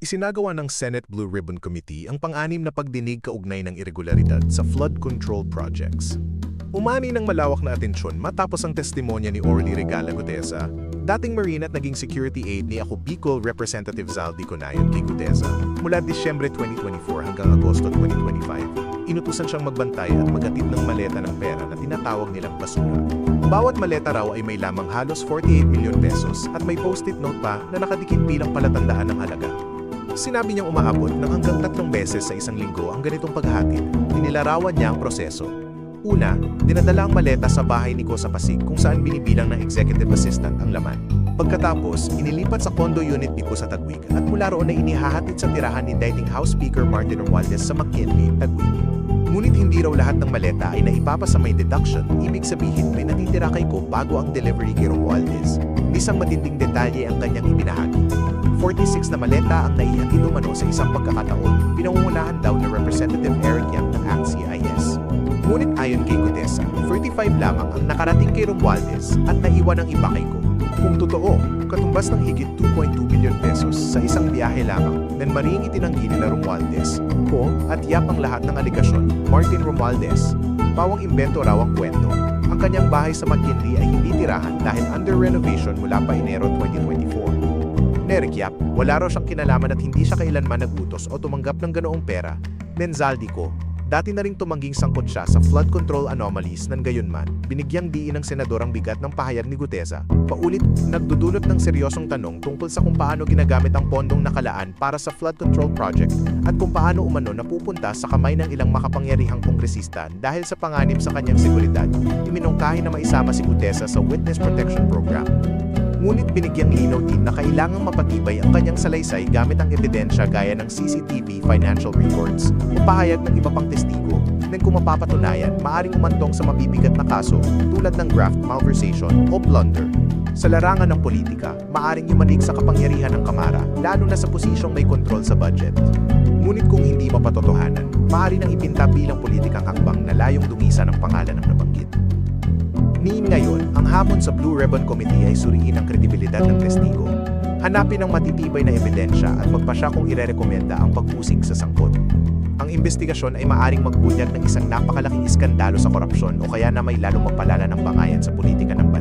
Isinagawa ng Senate Blue Ribbon Committee ang pang-anim na pagdinig kaugnay ng irregularidad sa flood control projects. Umani ng malawak na atensyon matapos ang testimonya ni Orly Regala Gutesa, dating Marine at naging security aide ni Ako Representative Zaldi Conayon kay Gutesa. Mula Disyembre 2024 hanggang Agosto 2025, inutusan siyang magbantay at magatid ng maleta ng pera na tinatawag nilang basura. Bawat maleta raw ay may lamang halos 48 milyon pesos at may post-it note pa na nakadikit bilang palatandaan ng halaga. Sinabi niyang umaabot ng hanggang tatlong beses sa isang linggo ang ganitong paghatid. Inilarawan niya ang proseso. Una, dinadala ang maleta sa bahay ni Ko sa Pasig kung saan binibilang ng executive assistant ang laman. Pagkatapos, inilipat sa condo unit ni Ko sa Tagwig at mula roon ay inihahatid sa tirahan ni dating House Speaker Martin Romualdez sa McKinley, Tagwig. Ngunit hindi raw lahat ng maleta ay naipapa sa may deduction, ibig sabihin may natitira kay Ko bago ang delivery kay Romualdez. Isang matinding detalye ang kanyang ibinahagi. 46 na maleta ang naihatid umano sa isang pagkakataon, pinangungunahan daw ni Representative Eric Yap ng ACT-CIS. Ngunit ayon kay Gutesa, 35 lamang ang nakarating kay Romualdez at naiwan ang iba kay Ko. Kung totoo, katumbas ng higit 2.2 billion pesos sa isang biyahe lamang, then maring itinanggi nila Romualdez, Ko at Yap ang lahat ng aligasyon, Martin Romualdez. Pawang imbento raw ang kwento. Ang kanyang bahay sa McKinley ay hindi tirahan dahil under renovation mula pa Enero 2024. Nerik Yap, wala raw siyang kinalaman at hindi siya kailanman nagutos o tumanggap ng ganoong pera. Menzaldi ko, dati na ring tumangging sangkot siya sa flood control anomalies ng gayunman, binigyang diin ng senador ang bigat ng pahayag ni Gutesa. Paulit, nagdudulot ng seryosong tanong tungkol sa kung paano ginagamit ang pondong nakalaan para sa flood control project at kung paano umano napupunta sa kamay ng ilang makapangyarihang kongresista dahil sa panganib sa kanyang seguridad, iminungkahi na maisama si Gutesa sa Witness Protection Program. Ngunit binigyang linaw din na kailangang mapatibay ang kanyang salaysay gamit ang ebidensya gaya ng CCTV financial records o pahayag ng iba pang testigo nang kung mapapatunayan, maaring umantong sa mabibigat na kaso tulad ng graft malversation o plunder. Sa larangan ng politika, maaring yumanig sa kapangyarihan ng Kamara, lalo na sa posisyong may kontrol sa budget. Ngunit kung hindi mapatotohanan, maaari nang ipinta bilang politikang hakbang na layong dumisa ng pangalan ng nabanggit. Niin ngayon, ang hamon sa Blue Ribbon Committee ay suriin ang kredibilidad ng testigo. Hanapin ang matitibay na ebidensya at magpasya kung irerekomenda ang pag-usig sa sangkot. Ang investigasyon ay maaring magbunyag ng isang napakalaking iskandalo sa korupsyon o kaya na may lalong magpalala ng bangayan sa politika ng bansa.